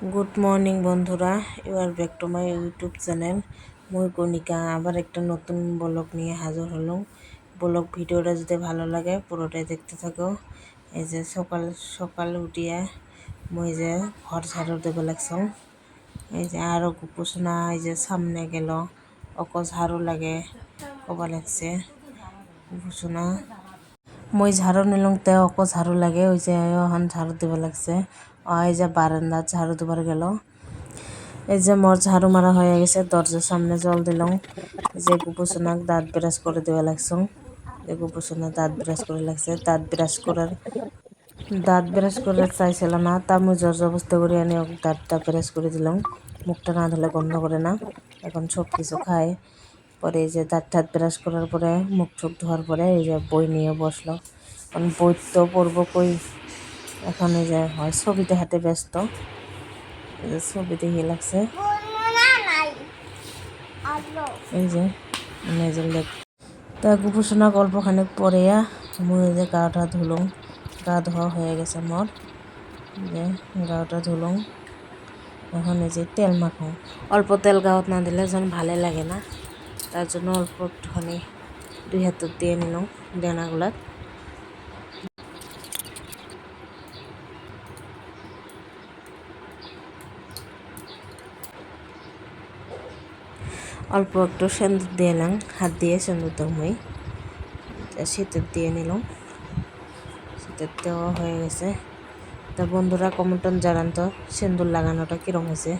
Good morning বন্ধুরা। You're back to my YouTube channel মুই কণিকা, আবার একটা নতুন ব্লগ নিয়ে হাজির হলাম। ব্লগ ভিডিওটা যদি ভালো লাগে, পুরোটাই দেখতে থাকো। এই যে সকাল সকাল উঠিয়া মুই যে ঘর ঝাড়ু দেবে লাগছাম। এই যে আরও কুপোষণা এই যে সামনে গেল। অক ঝাড়ু লাগে, কবা লাগছে কুপোষণা মই ঝাড়ু নিলং তে অক ঝাড়ু লাগে, ওই যে এখন ঝাড়ু দিব লাগছে। এই যে বারান্দা ঝাড়ু দিবার গেল। এই যে মোর ঝাড়ু মারা হয়ে গেছে, দরজার সামনে জল দিলাম। যে কুপোষণাক দাঁত ব্রাশ করে দেওয়া লাগছে যে কুপোষণা দাঁত ব্রাশ করে লাগছে। দাঁত ব্রাশ করার, দাঁত ব্রাশ করে চাইছিল না। তা আমি জোর জবস্তি করে আনি দাঁতটা ব্রাশ করে দিলাম। মুখটা না ধুলে গন্ধ করে না। এখন সব কিছু খায় পরে এই যে দাঁত টাত ব্রাশ করার পরে, মুখ টুক ধোয়ার পরে এই যে বই নিয়ে বসল। কারণ বই তো পড়ব কই? এখন এই যে হয়। ছবি দেখাতে ব্যস্ত। ছবি দেখে লাগছে। এই যে মেজের লেগ তা গুপুসোনা গল্প খানিক পরে মুই যে গাটা ধুলুম গা ধোয়া হয়ে গেছে মোর যে গাটা ধুলুম এখন এই যে তেল মাখো অল্প তেল গাওয়াত না দিলে যেন ভালো লাগে না। তার জন্য অল্প একটুখানি দুই হাতত দিয়ে নিলাম দেনাগুলাত। অল্প একটু সেন্দুর দিয়ে এলাম। হাত দিয়ে সেন্দুর দমই শীতের দিয়ে নিলাম। শীতের দেওয়া হয়ে গেছে। তা বন্ধুরা কমেন্টন জানান তো, সেন্দুর লাগানোটা কীরকম হয়েছে?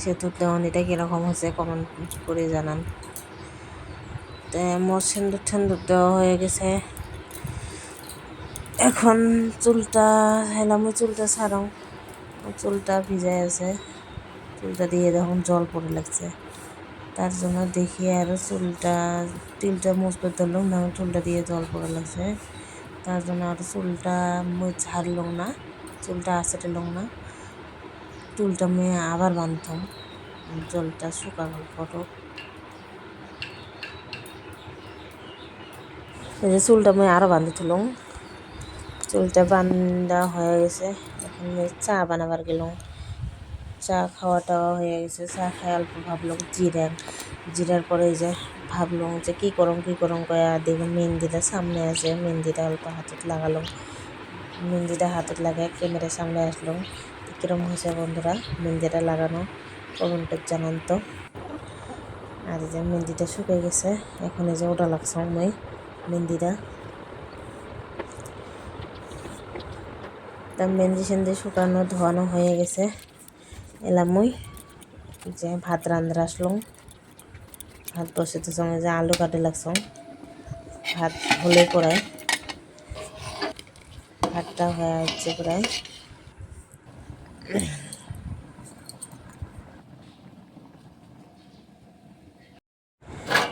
সেতুর দেওয়ানিটা কীরকম হয়েছে? কমেন্ট করে জানান। তা মোর সেন্দুর ঠেন্দুর দেওয়া হয়ে গেছে। এখন চুলটা হেলাম চুলটা ছাড়াও, চুলটা ভিজাই আছে। চুলটা দিয়ে দেখুন জল পড়ে লাগছে। তার জন্য দেখি আরও চুলটা তিলটা মুছতে ধরলাম না চুলটা দিয়ে জল পড়ে লাগছে। তার জন্য আর চুলটা ছাড়লাম না, চুলটা আসাটিলাম না। চুলটা মেয়ে আবার বাঁধতাম, জলটা শুকানো ফটো এই যে চুলটা মুই আরও বাঁধি তুলুম। চুলটা বান্ধা হয়ে গেছে, এখন চা বানাবার গেলাম। চা খাওয়া টাওয়া হয়ে গেছে, চা খাই অল্প ভাবলাম জিরার। জিরার পরে যে ভাবলাম যে কী করম কী করম করে দেখুন মেহেন্দিটা সামনে আছে, মেহেন্দিটা অল্প হাতত লাগালাম। মেহেন্দিটা হাতত লাগাই ক্যামেরার সামনে আসলাম। কীরকম হয়েছে বন্ধুরা, মেহেন্দিটা লাগানো কমেন্টের জানান তো। আর যে মেহেন্দিটা শুকিয়ে গেছে, এখন এই যে ওটা লাগছে আমি মেহেন্দিটা। তা মেহেন্দি সেন্দি শুকানো, ধোয়ানো হয়ে গেছে। এলাম মুই যে ভাত রান্না আসলাম। ভাত বসাতে সঙ্গে যে আলু কাটে লাগছম ভাত হলে পড়ায়। ভাতটা হয়ে যাচ্ছে প্রায়।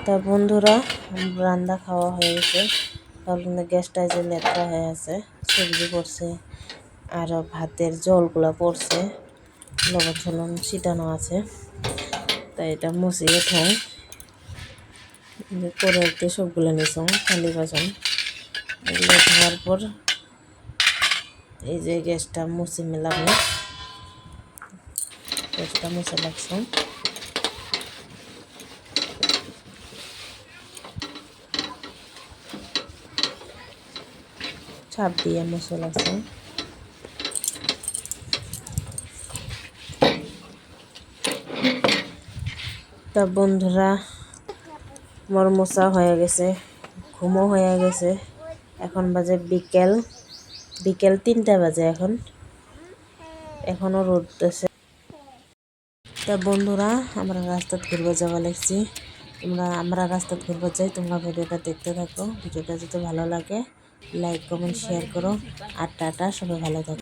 তা বন্ধুরা, রান্না খাওয়া হয়ে গেছে। কারণ গ্যাসটা যে লেট্রা হয়ে আছে, সবজি পড়ছে, আর ভাতের জলগুলো পড়ছে। লবণ ছলন ছিটানো আছে। তাই এটা মুছিয়ে ঠোঁ করে একটু সবগুলো নিছং খালি বাসন। এগুলো ধোয়ার পর এই যে গ্যাসটা মুছে মেলাম গ্যাসটা মুছে লাগছে ছাপ দিয়ে মুছে লাগছে তা বন্ধুরা মোর মোছা হয়ে গেছে, ঘুমও হয়ে গেছে। এখন বাজে বিকেল বিকেল তিনটা বাজে এখন। এখনও রোদ আছে তা বন্ধুরা, আমরা রাস্তাত ঘুরবে যাওয়া লাগছি। তোমরা, আমরা রাস্তাত ঘুরবে যাই, তোমরা ভিডিওটা দেখতে থাকো। ভিডিওটা যদি ভালো লাগে লাইক কমেন্ট শেয়ার করো। আর টাটা, সবাই ভালো থাকো।